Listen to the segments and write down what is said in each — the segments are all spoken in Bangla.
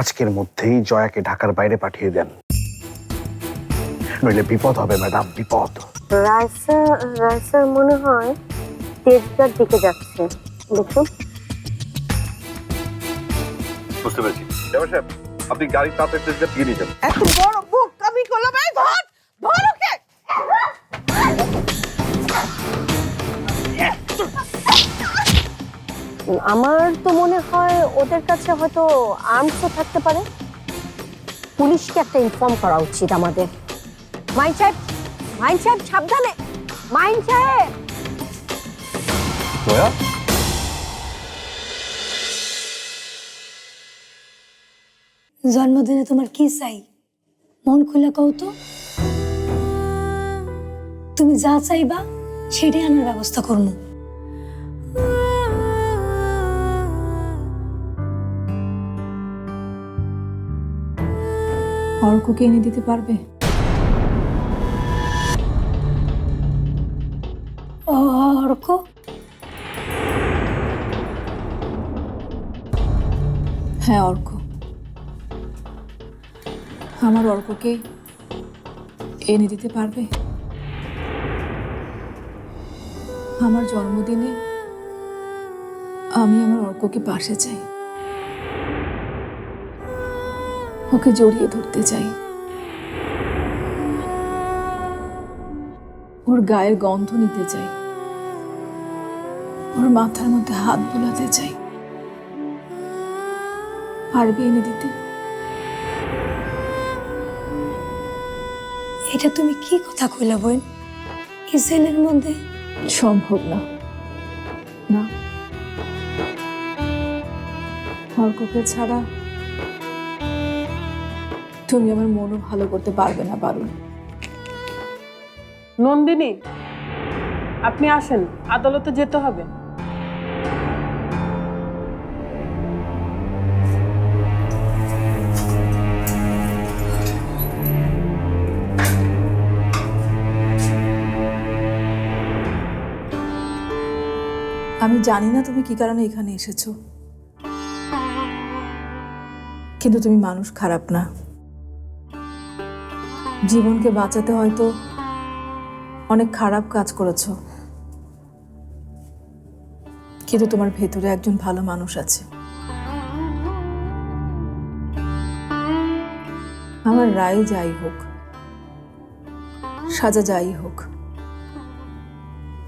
আজকের মধ্যেই জয়াকে ঢাকার বাইরে পাঠিয়ে দেন। নইলে বিপদ হবে ম্যাডাম বিপদ। রাইসা রাইসার মনে হয় তেজগার দিকে যাচ্ছে। দেখুন। বুঝতে পেরেছি। ড্রাইভার সাহেব আপনি গাড়ি তাড়াতাড়ি তেজগাঁ দিয়ে নিয়ে যান। এত বড় বুক আমি করলাম ধর ধর ওকে! আমার তো মনে হয় ওদের কাছে হয়তো আর্মসও থাকতে পারে। পুলিশকে একটা ইনফর্ম করা উচিত আমাদের। মাইন সাহেব মাইন সাহেব সাবধানে। মাইন সাহেব! জয়া জন্মদিনে তোমার কি চাই? মন খুলে কও তো। তুমি যা চাইবা সেটাই আনার ব্যবস্থা করব অর্ককে এনে দিতে পারবে? অর্ক? হ্যাঁ অর্ক। আমার অর্ককে এনে দিতে পারবে? আমার জন্মদিনে আমি আমার অর্ককে পাশে চাই। ওকে জড়িয়ে ধরতে চাই। ওর গায়ের গন্ধ নিতে চাই। ওর মাথার মধ্যে হাত বোলাতে চাই। পারবে এনে দিতে? এটা তুমি কি কথা কইলা বোন? ইসরায়েলের মধ্যে? সম্ভব না। না। ছাড়া তুমি আমার মনও ভালো করতে পারবে না পারুন নন্দিনী আপনি আসেন আদালতে যেতে হবে। আমি জানি না তুমি কি কারণে এখানে এসেছ। কিন্তু তুমি মানুষ খারাপ না। জীবনকে বাঁচাতে হয়তো অনেক খারাপ কাজ করেছ। কিন্তু তোমার ভেতরে একজন ভালো মানুষ আছে। আমার রায় যাই হোক, সাজা যাই হোক,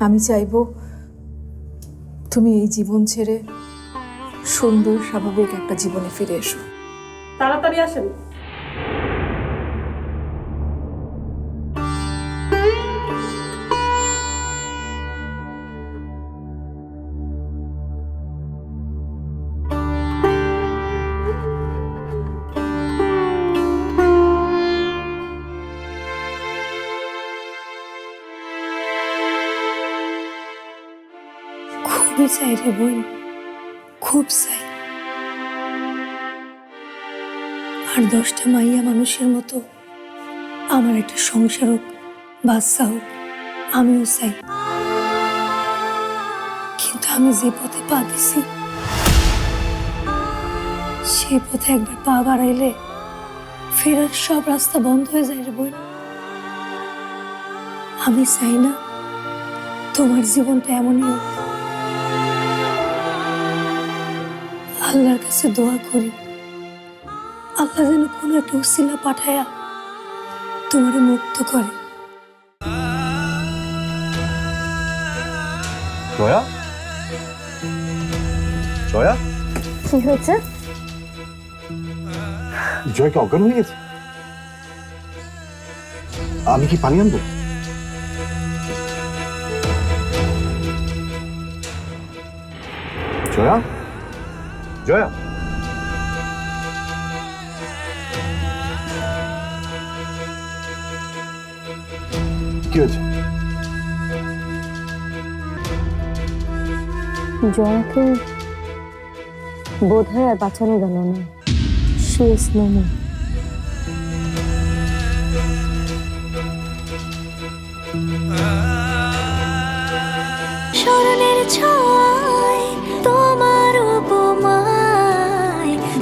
আমি চাইব তুমি এই জীবন ছেড়ে সুন্দর, স্বাভাবিক একটা জীবনে ফিরে এসো। তাড়াতাড়ি আসেন। খুবই চাই রে বোন, খুব চাই। আর দশটা মাইয়া মানুষের মতো আমার একটা সংসার হোক, বাচ্চা হোক, আমিও চাই। কিন্তু আমি যে পথে পা দিছি, সেই পথে একবার পা বাড়াইলে ফেরার সব রাস্তা বন্ধ হয়ে যায় রে বোন। আমি চাই না তোমার জীবনটা এমনই হোক। আল্লাহর কাছে দোয়া করি। আল্লাহ যেন কোনো একটা উসিলা পাঠায়া তোমারে মুক্ত করে। জয়া? জয়া? কি হয়েছে? জয়কে অজ্ঞান হয়ে গেছে। আমি কি পানি আনব? জয়া? জয়া কি জয়াকে বোধ হয় আর বাঁচানো গেল না। সে স্নোমো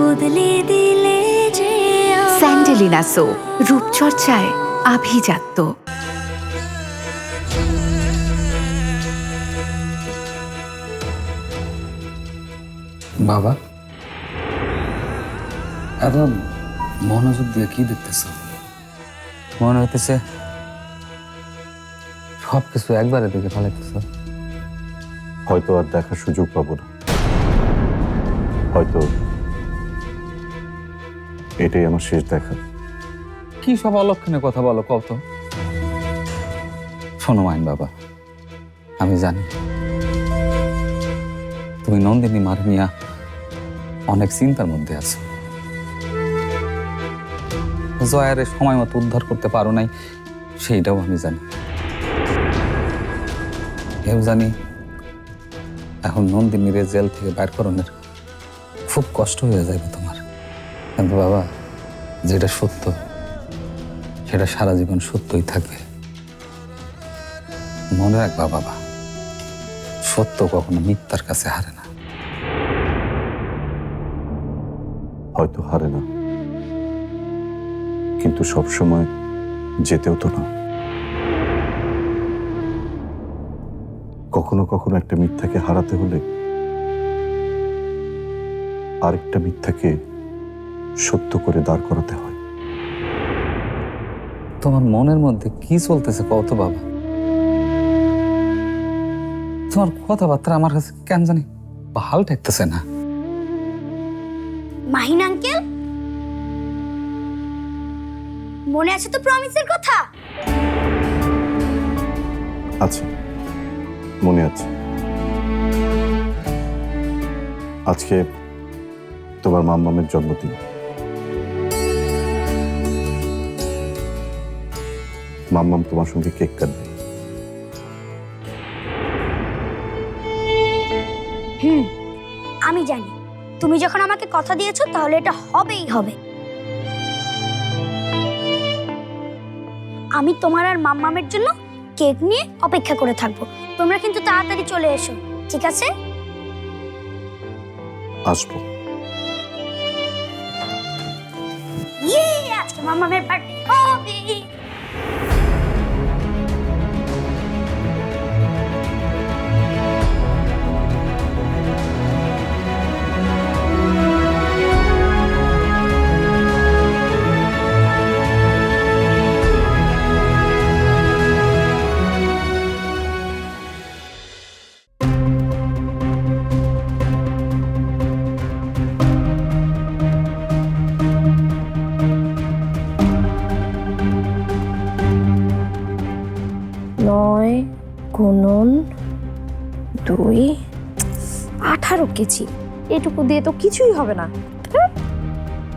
বদলে দিলে স্পারুলিনা সো রূপচর্চায় আভিজাত্য। বাবা এত মনোযোগ দিয়ে কি দেখতেছ? মনে হইতেছে সব কিছু একবারে দেখে ফেলাইতেছ। হয়তো আর দেখার সুযোগ পাবো না। হয়তো এটাই আমার শেষ দেখা। কি সব অলক্ষণে কথা বলো কত শোনো মাইন বাবা, আমি জানি। তুমি নন্দিনী মার নিয়া অনেক চিন্তার মধ্যে আছো। জয়ারে সময় মতো উদ্ধার করতে পারো নাই, সেইটাও আমি জানি। এও জানি, এখন নন্দিনীরে জেল থেকে বাইর করানোর খুব কষ্ট হয়ে যাবে কিন্তু বাবা, যেটা সত্য, সেটা সারা জীবন সত্যই থাকবে মনে রাখবা বাবা, সত্য কখনো মিথ্যার কাছে হারে না। হয়তো হারে না। কিন্তু সবসময় যেতেও তো না। কখনো কখনো একটা মিথ্যাকে হারাতে হলে আরেকটা মিথ্যাকে সত্য করে দাঁড় করাতে হয়। তোমার মনের মধ্যে কি চলতেছে কত বাবা? তোমার কথাবার্তা আমার কাছে কেন জানি ভালো ঠেকতেছে না। মাহিন আঙ্কেল? মনে আছে তো প্রমিসের কথা? আছে। মনে আছে। আজকে তোমার মাম্মামের জন্মদিন। মাম্মাম তোমার সঙ্গে কেক কাটবে। হুম আমি জানি। তুমি যখন আমাকে কথা দিয়েছ তাহলে এটা হবেই হবে। আমি তোমার আর মাম্মামের জন্য কেক নিয়ে অপেক্ষা করে থাকব। তোমরা কিন্তু তাড়াতাড়ি চলে এসো ঠিক আছে? আসব। ইয়ে আজকে মাম্মামের পার্টি হবে দুই, আঠারো কেজি। এটুকু দিয়ে তো কিছুই হবে না?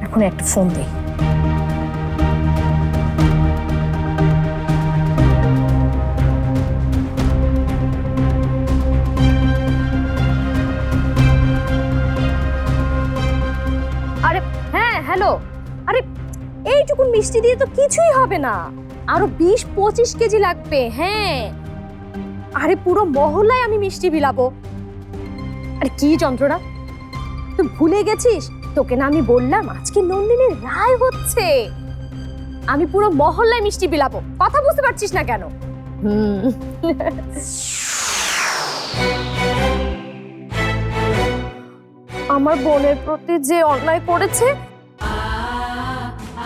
এখন একটা ফোন দিই আরে হ্যাঁ হ্যালো। আরে, এইটুকুন মিষ্টি দিয়ে তো কিছুই হবে না। আরও বিশ পঁচিশ কেজি লাগবে হ্যাঁ। আরে পুরো মহল্লায় আমি মিষ্টি বিলাবো। আরে কি যন্ত্রণা? তুই ভুলে গেছিস? তোকে না আমি বললাম আজকে নন্দিনীর রায় হচ্ছে। আমি পুরো মহল্লায় মিষ্টি বিলাবো। কথা বুঝতে পারছিস না কেন? আমার বোনের প্রতি যে অন্যায় করেছে,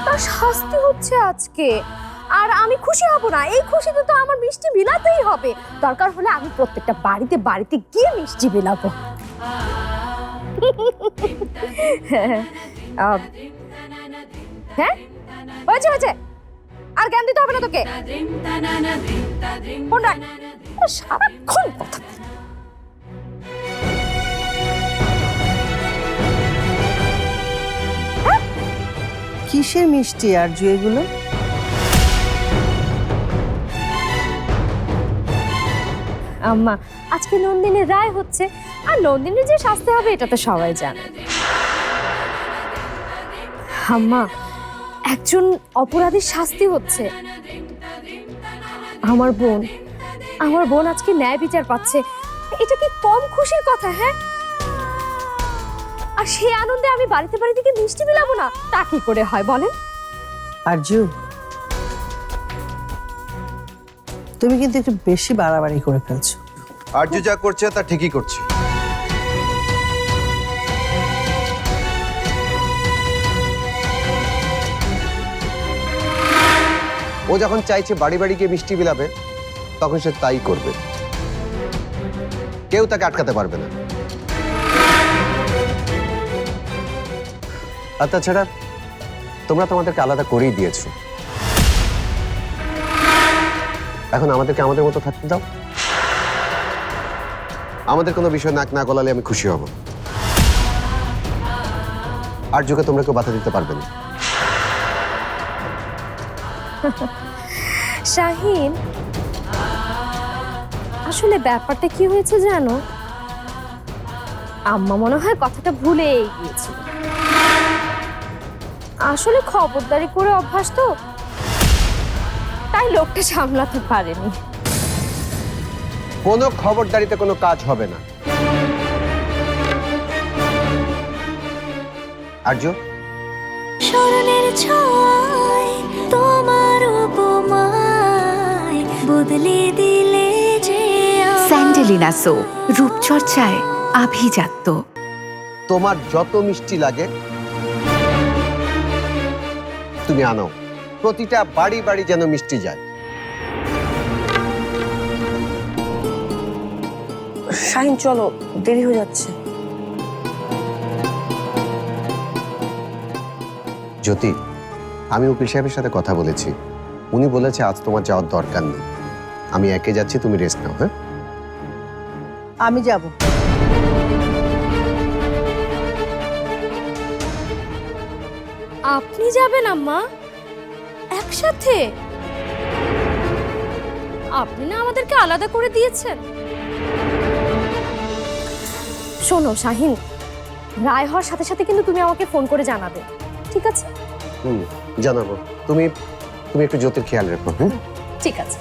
তার শাস্তি হচ্ছে আজকে। আর আমি খুশি হব না। এই খুশিতে তো আমার মিষ্টি বিলাতেই হবে। দরকার হলে আমি প্রত্যেকটা বাড়িতে বাড়িতে গিয়ে মিষ্টি বিলাবো হ্যাঁ হ্যাঁ? হয়েছে হয়েছে। আর জ্ঞান দিতে হবে না তোকে। সারাক্ষণ কথা কিসের মিষ্টি আর এগুলো? আম্মা, আজকে নন্দিনীর রায় হচ্ছে। আর নন্দিনীর যে শাস্তি হবে, এটা তো সবাই জানে। আম্মা, একজন অপরাধীর শাস্তি হচ্ছে। আমার বোন আমার বোন আজকে ন্যায় বিচার পাচ্ছে। এটা কি কম খুশির কথা হ্যাঁ? আর সেই আনন্দে আমি বাড়িতে বাড়িতে গিয়ে মিষ্টি বিলাবো না? তা কি করে হয় বলেন? আরজু তুমি কিন্তু একটু বেশি বাড়াবাড়ি করে ফেলছো। আর্য যা করছে তা ঠিকই করছে। ও যখন চাইছে বাড়ি বাড়ি গিয়ে মিষ্টি বিলাবে, তখন সে তাই করবে। কেউ তাকে আটকাতে পারবে না। আর তাছাড়া তোমরা তোমাদেরকে আলাদা করেই দিয়েছ। এখন আমাদেরকে আমাদের মতো থাকতে দাও। আমাদের কোনো বিষয় নাক না গলালে আমি খুশি হব। আর যুগে তোমরা কেউ বাধা দিতে পারবে না। শাহিন, আসলে ব্যাপারটা কি হয়েছে জানো? আম্মা মনে হয় কথাটা ভুলে গিয়েছিল। আসলে খবরদারি করে অভ্যাস তো। তাই লোকটা সামলাতে পারেনি। কোনো খবরদারিতে কোনো কাজ হবে না। আর্য? স্মরণের ছয় তোমার উপমায় বদলে দিলে যে। স্যান্ডেলিনা সো রূপচর্চায় আভিজাত্য। তোমার যত মিষ্টি লাগে তুমি আনো। প্রতিটা বাড়ি বাড়ি যেন মিষ্টি যায়। শাহিন চলো দেরি হয়ে যাচ্ছে। জ্যোতি আমি উকিল সাহেবের সাথে কথা বলেছি। উনি বলেছে আজ তোমার যাওয়ার দরকার নেই। আমি একে যাচ্ছি তুমি রেস্ট নাও হ্যাঁ? আমি যাব। আপনি যাবেন আম্মা? একসাথে? আপনি না আমাদেরকে আলাদা করে দিয়েছেন। শোনো শাহিন রায় হওয়ার সাথে সাথে কিন্তু তুমি আমাকে ফোন করে জানাবে ঠিক আছে? হুম জানাব। তুমি তুমি একটু জ্যোতির খেয়াল রেখো হ্যাঁ ঠিক আছে।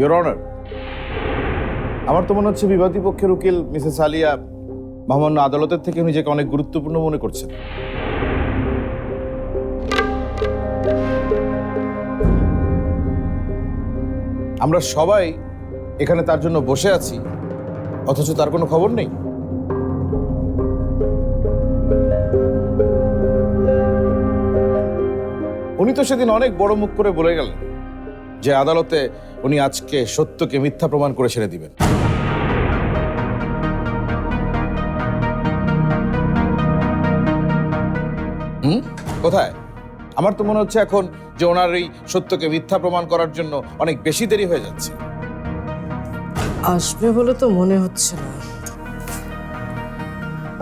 ইয়োর অনার আমার তো মনে হচ্ছে বিবাদী পক্ষের উকিল মিসেস আলিয়া মহামান্য আদালতের থেকে নিজেকে অনেক গুরুত্বপূর্ণ মনে করছেন। আমরা সবাই এখানে তার জন্য বসে আছি, অথচ তার কোনো খবর নেই। উনি তো সেদিন অনেক বড় মুখ করে বলে গেলেন। যে আদালতে উনি আজকে সত্যকে মিথ্যা প্রমাণ করে ছেড়ে দিবেন। হুম? কোথায়? আমার তো মনে হচ্ছে এখন যে ওনার এই সত্যকে মিথ্যা প্রমাণ করার জন্য অনেক বেশি দেরি হয়ে যাচ্ছে। আসবে বলে তো মনে হচ্ছে না।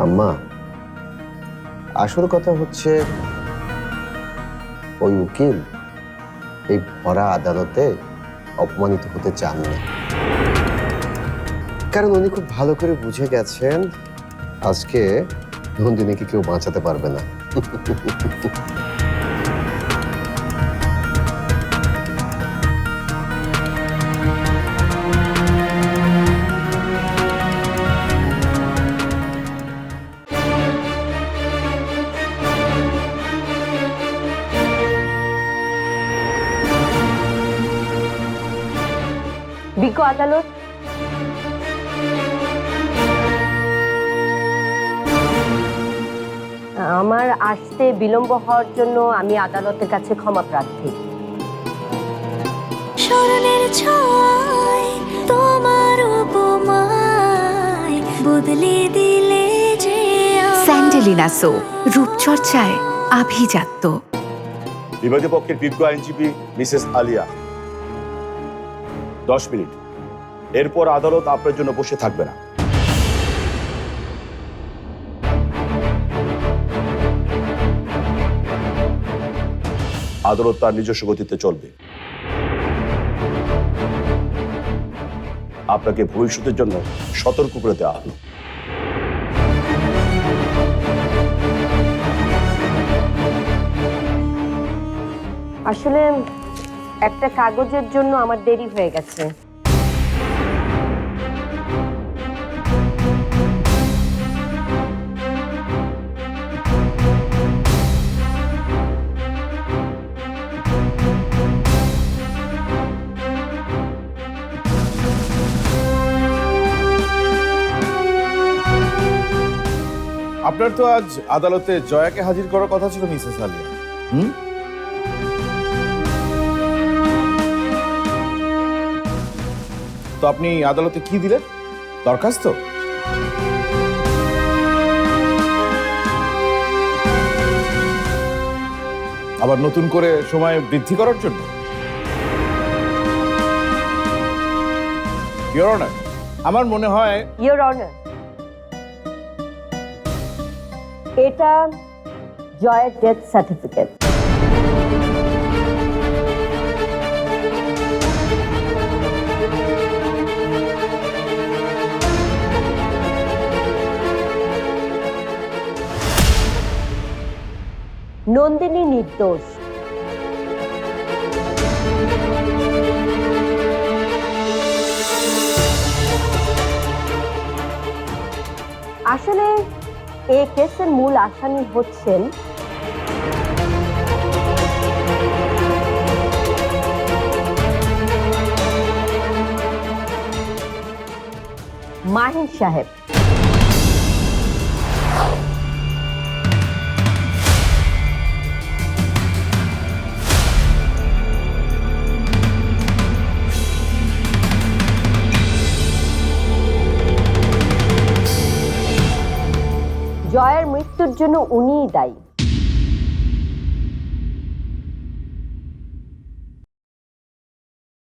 আম্মা আসল কথা হচ্ছে ওই উকিল এই ভরা আদালতে অপমানিত হতে চান না। কারণ উনি খুব ভালো করে বুঝে গেছেন, আজকে নন্দিনীকে কেউ বাঁচাতে পারবে না। আদালত। আমার আসতে বিলম্ব হওয়ার জন্য আমি আদালতের কাছে ক্ষমা প্রার্থী। স্মরণের ছয় তোমার উপমায় বদলে দিলে যে স্যান্ডেলিনা সো রূপচর্চায় আভিজাত্য। বিবাদী পক্ষের বিজ্ঞ আইনজীবী মিসেস আলিয়া দশ মিনিট। এরপর আদালত আপনার জন্য বসে থাকবে না। আদালত তার নিজস্ব গতিতে চলবে। আপনাকে ভবিষ্যতের জন্য সতর্ক করে দেওয়া হলো। আসলে একটা কাগজের জন্য আমার দেরি হয়ে গেছে। আপনার তো আজ আদালতে জয়াকে হাজির করার কথা ছিল মিসেস আলিয়া। হুম? তো আপনি আদালতে কি দিলেন? দরখাস্ত? আবার নতুন করে সময় বৃদ্ধি করার জন্য? Your Honor, আমার মনে হয় ইয়োর অনার এটা জয়ের ডেথ সার্টিফিকেট নন্দিনী নির্দোষ। আসলে এই কেসের মূল আসামি হচ্ছেন মাহিন সাহেব। মৃত্যুর জন্য উনিই দায়ী।